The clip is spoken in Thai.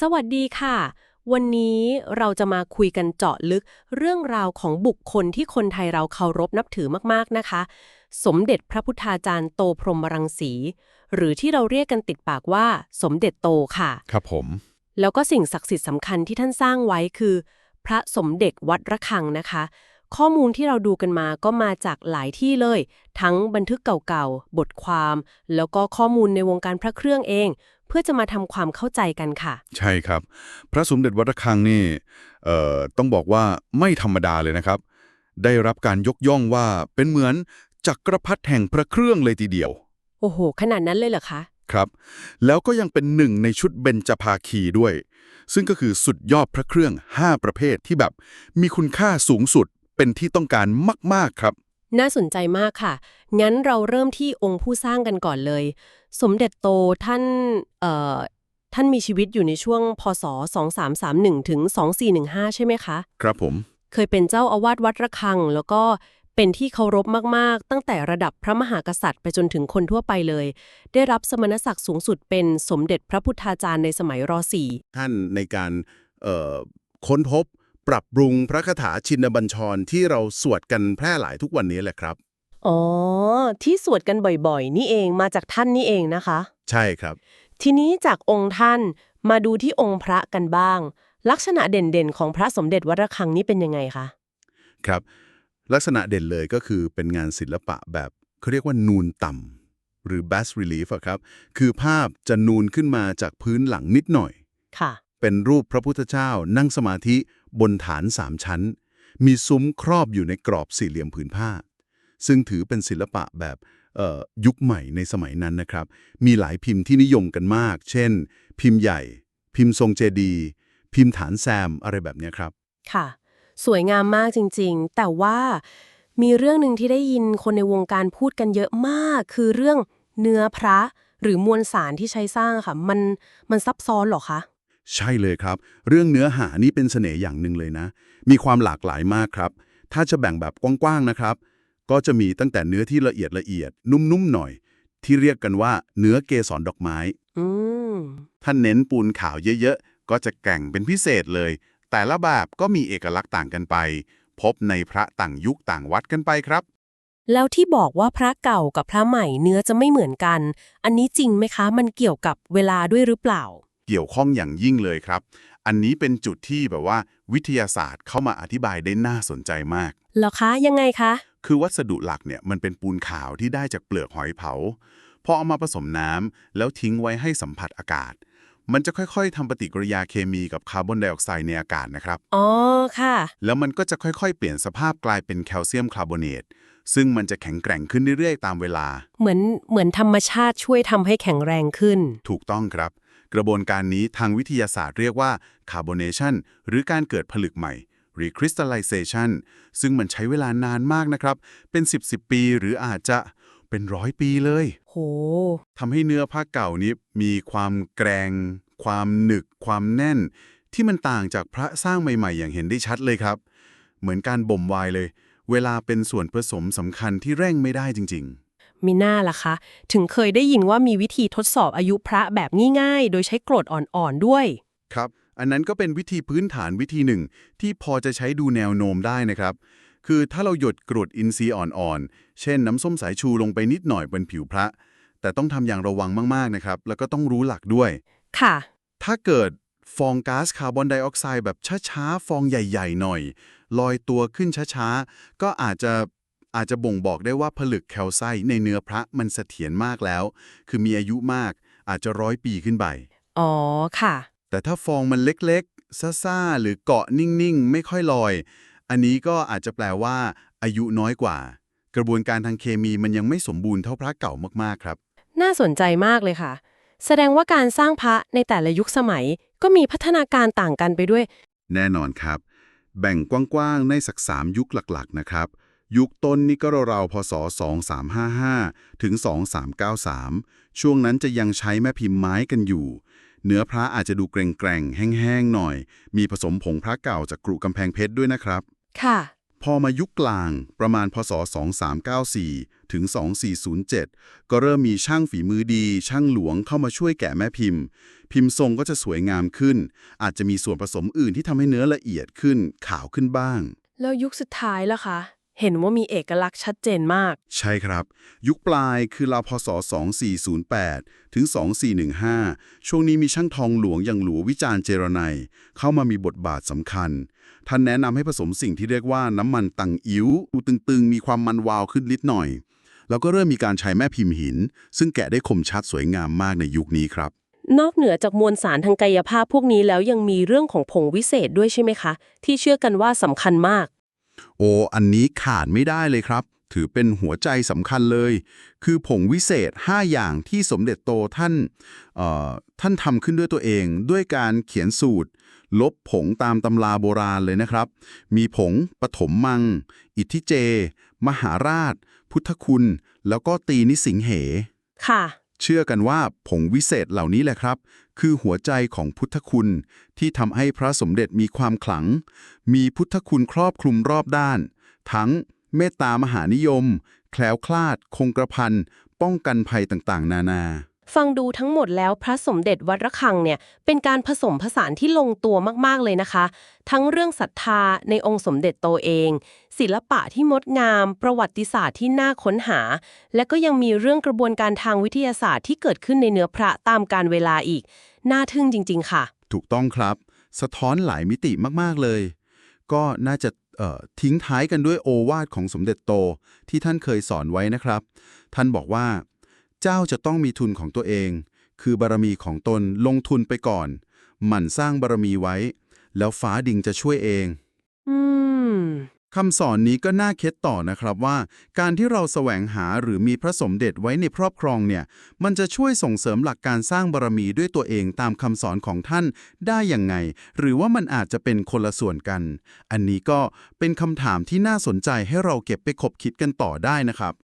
สวัสดีค่ะ วันนี้เราจะมาคุยกันเจาะลึกเรื่องราวของบุคคลที่คนไทยเราเคารพนับถือมากๆนะคะ สมเด็จพระพุทธาจารย์โตพรหมรังสี หรือที่เราเรียกกันติดปากว่า สมเด็จโตค่ะ ครับผม แล้วก็สิ่งศักดิ์สิทธิ์สำคัญที่ท่านสร้างไว้คือ พระสมเด็จวัดระฆังนะคะ ข้อมูลที่เราดูกันมาก็มาจากหลายที่เลย ทั้งบันทึกเก่าๆ บทความ แล้วก็ข้อมูลในวงการพระเครื่องเอง เพื่อจะมาทำความเข้าใจกันค่ะ ใช่ครับ พระสมเด็จวัดระฆังนี่เอ่อต้องบอกว่าไม่ธรรมดาเลยนะครับ ได้รับการยกย่องว่าเป็นเหมือนจักรพรรดิแห่งพระเครื่องเลยทีเดียว โอ้โห ขนาดนั้นเลยเหรอคะ ครับ แล้วก็ยังเป็นหนึ่งในชุดเบญจภาคีด้วย ซึ่งก็คือสุดยอดพระเครื่อง 5 ประเภทที่แบบ มีคุณค่าสูงสุด เป็นที่ต้องการมาก ๆ ครับ น่าสนใจมากค่ะ งั้นเราเริ่มที่องค์ผู้สร้างกันก่อนเลย สมเด็จโตท่านเอ่อท่านมีชีวิตอยู่ในช่วงพศ 2331 ถึง 2415 ใช่ไหมคะ ครับผม เคยเป็นเจ้าอาวาสวัดระฆัง แล้วก็เป็นที่เคารพมาก ๆ ตั้งแต่ระดับพระมหากษัตริย์ไปจนถึงคนทั่วไปเลย ได้รับสมณศักดิ์สูงสุดเป็นสมเด็จพระพุทธาจารย์ในสมัยรท่านในการเอ่อค้นพบ ปรับปรุงพระคาถาชินบัญชรที่เราสวดกันแพร่หลายทุกวันนี้แหละครับ .4 อ๋อ ที่สวดกันบ่อยๆ นี่เองมาจากท่านนี่เองนะคะ ใช่ครับ ทีนี้จากองค์ท่านมาดูที่องค์พระกันบ้าง ลักษณะเด่นๆ ของพระสมเด็จวัดระฆังนี่เป็นยังไงคะ ครับ ลักษณะเด่นเลยก็คือเป็นงานศิลปะแบบเขาเรียกว่านูนต่ำหรือ bas relief อะครับ คือภาพจะนูนขึ้นมาจากพื้นหลังนิดหน่อย ค่ะ เป็นรูปพระพุทธเจ้านั่งสมาธิ บนฐานสามชั้น มีซุ้มครอบอยู่ในกรอบสี่เหลี่ยมผืนผ้า ซึ่งถือเป็นศิลปะแบบยุคใหม่ในสมัยนั้นนะครับ มีหลายพิมพ์ที่นิยมกันมาก เช่น พิมพ์ใหญ่ พิมพ์ทรงเจดียพิมพ์ฐานแซมอะไรแบบนี้ครับ ค่ะ สวยงามมากจริงๆ แต่ว่ามีเรื่องหนึ่งที่ได้ยินคนในวงการพูดกันเยอะมาก คือเรื่องเนื้อพระหรือมวลสารที่ใช้สร้างค่ะ มันมันซับซ้อนหรอคะ ใช่เลยครับ เรื่องเนื้อหานี่เป็นเสน่ห์อย่างหนึ่งเลยนะ มีความหลากหลายมากครับ ถ้าจะแบ่งแบบกว้างๆนะครับ ก็จะมีตั้งแต่เนื้อที่ละเอียดละเอียด นุ่มๆหน่อย ที่เรียกกันว่าเนื้อเกสรดอกไม้อืมถ้าเน้นปูนขาวเยอะๆ ก็จะแกร่งเป็นพิเศษเลย แต่ละแบบก็มีเอกลักษณ์ต่างกันไป พบในพระต่างยุคต่างวัดกันไปครับ แล้วที่บอกว่าพระเก่ากับพระใหม่เนื้อจะไม่เหมือนกัน อันนี้จริงไหมคะ มันเกี่ยวกับเวลาด้วยหรือเปล่า เกี่ยวข้องอย่างยิ่งเลยครับ อันนี้เป็นจุดที่แบบว่า วิทยาศาสตร์เข้ามาอธิบายได้น่าสนใจมาก เหรอคะ ยังไงคะ คือวัสดุหลักเนี่ยมันเป็นปูนขาวที่ได้จากเปลือกหอยเผา พอเอามาผสมน้ำแล้วทิ้งไว้ให้สัมผัสอากาศ มันจะค่อยๆทำปฏิกิริยาเคมีกับคาร์บอนไดออกไซด์ในอากาศนะครับ อ๋อ ค่ะ แล้วมันก็จะค่อยๆ เปลี่ยนสภาพกลายเป็นแคลเซียมคาร์บอเนตซึ่งมันจะแข็งแกร่งขึ้นเรื่อยๆ ตามเวลา เหมือนเหมือนธรรมชาติช่วยทำให้แข็งแรงขึ้น ถูกต้องครับ กระบวนการนี้ทางวิทยาศาสตร์เรียกว่า carbonation หรือการเกิดผลึกใหม่ recrystallization ซึ่งมันใช้เวลานานมากนะครับ เป็น 10 10 ปีหรืออาจจะเป็นร้อยปีเลย โห ทำให้เนื้อผ้าเก่านี้มีความแกรง ความหนึก ความแน่น ที่มันต่างจากพระสร้างใหม่ๆ อย่างเห็นได้ชัดเลยครับ เหมือนการบ่มไวน์เลย เวลาเป็นส่วนผสมสำคัญที่เร่งไม่ได้จริง ๆ มีหน้าล่ะคะ ถึงเคยได้ยินว่ามีวิธีทดสอบอายุพระแบบง่ายๆ โดยใช้กรดอ่อนๆด้วย ครับ อันนั้นก็เป็นวิธีพื้นฐานวิธีหนึ่ง ที่พอจะใช้ดูแนวโน้มได้นะครับ คือถ้าเราหยดกรดอินทรีย์อ่อนๆ เช่นน้ำส้มสายชูลงไปนิดหน่อยบนผิวพระ แต่ต้องทำอย่างระวังมากๆนะครับ แล้วก็ต้องรู้หลักด้วย ค่ะ ถ้าเกิดฟองก๊าซคาร์บอนไดออกไซด์แบบช้าๆ ฟองใหญ่ ๆ หน่อย ลอยตัวขึ้นช้าๆ ก็อาจจะ อาจจะบ่งบอกได้ว่าผลึกแคลไซต์ในเนื้อพระมันเสถียรมากแล้ว คือมีอายุมากอาจจะร้อยปีขึ้นไป อ๋อ ค่ะ แต่ถ้าฟองมันเล็กๆ ซ่าๆ หรือเกาะนิ่งๆ ไม่ค่อยลอย อันนี้ก็อาจจะแปลว่า อายุน้อยกว่า กระบวนการทางเคมีมันยังไม่สมบูรณ์เท่าพระเก่ามากๆ ครับ น่าสนใจมากเลยค่ะ แสดงว่าการสร้างพระในแต่ละยุคสมัย ก็มีพัฒนาการต่างกันไปด้วย แน่นอนครับ แบ่งกว้างๆ ในสักสามยุคหลักๆ นะครับ ยุคต้นนี่ก็ราวๆพศ 2355 ถึง 2393 ช่วงนั้นจะยังใช้แม่พิมพ์ไม้กันอยู่ เนื้อพระอาจจะดูแกร่งๆ แห้งๆ หน่อย มีผสมผงพระเก่าจากกรุกำแพงเพชรด้วยนะครับ ค่ะ พอมายุคกลางประมาณพศ 2394 ถึง 2407 ก็เริ่มมีช่างฝีมือดี ช่างหลวงเข้ามาช่วยแกะแม่พิมพ์ พิมพ์ทรงก็จะสวยงามขึ้น อาจจะมีส่วนผสมอื่นที่ทำให้เนื้อละเอียดขึ้น ขาวขึ้นบ้าง แล้วยุคสุดท้ายล่ะคะ เห็นว่ามีเอกลักษณ์ชัดเจนมาก ใช่ครับ ยุคปลายคือราวพศ 2408 ถึง 2415 ช่วงนี้มีช่างทองหลวงอย่างหลวงวิจารณ์เจรไนยเข้ามามีบทบาทสำคัญ ท่านแนะนำให้ผสมสิ่งที่เรียกว่าน้ำมันตังอิ๋วดูตึงๆ มีความมันวาวขึ้นนิดหน่อย แล้วก็เริ่มมีการใช้แม่พิมพ์หิน ซึ่งแกะได้คมชัดสวยงามมากในยุคนี้ครับนอกเหนือจากมวลสารทางกายภาพพวกนี้แล้วยังมีเรื่องของผงวิเศษด้วยใช่ไหมคะ ที่เชื่อกันว่าสำคัญมาก โอ้อันนี้ขาดไม่ได้เลยครับ ถือเป็นหัวใจสำคัญเลย คือผงวิเศษ 5 อย่างที่สมเด็จโตท่านท่านทำขึ้นด้วยตัวเอง ด้วยการเขียนสูตร ลบผงตามตำราโบราณเลยนะครับ มีผงปฐมมัง อิทธิเจ มหาราช พุทธคุณ แล้วก็ตีนิสิงเห ค่ะ เชื่อกันว่าผงวิเศษเหล่านี้แหละครับ คือหัวใจของพุทธคุณที่ทำให้พระสมเด็จมีความขลัง มีพุทธคุณครอบคลุมรอบด้าน ทั้งเมตตามหานิยม แคล้วคลาด คงกระพันป้องกันภัยต่างๆ นานา ฟังดูทั้งหมดแล้วพระสมเด็จวัดระฆังเนี่ยเป็นการผสมผสานที่ลงตัวมากๆเลยนะคะ ทั้งเรื่องศรัทธาในองค์สมเด็จโตเอง ศิลปะที่งดงาม ประวัติศาสตร์ที่น่าค้นหา และก็ยังมีเรื่องกระบวนการทางวิทยาศาสตร์ที่เกิดขึ้นในเนื้อพระตามการเวลาอีก น่าทึ่งจริง ๆ ค่ะ ถูกต้องครับ สะท้อนหลายมิติมากๆเลย ก็น่าจะเอ่อทิ้งท้ายกันด้วยโอวาทของสมเด็จโตที่ท่านเคยสอนไว้นะครับ ท่านบอกว่า เจ้าจะต้องมีทุนของตัวเอง คือบารมีของตนลงทุนไปก่อน หมั่นสร้างบารมีไว้ แล้วฟ้าดิงจะช่วยเอง อืมคำสอนนี้ก็น่าคิดต่อนะครับว่า การที่เราแสวงหาหรือมีพระสมเด็จไว้ในครอบครองเนี่ย มันจะช่วยส่งเสริมหลักการสร้างบารมีด้วยตัวเองตามคำสอนของท่านได้อย่างไง หรือว่ามันอาจจะเป็นคนละส่วนกัน อันนี้ก็เป็นคำถามที่น่าสนใจให้เราเก็บไปคบคิดกันต่อได้นะครับ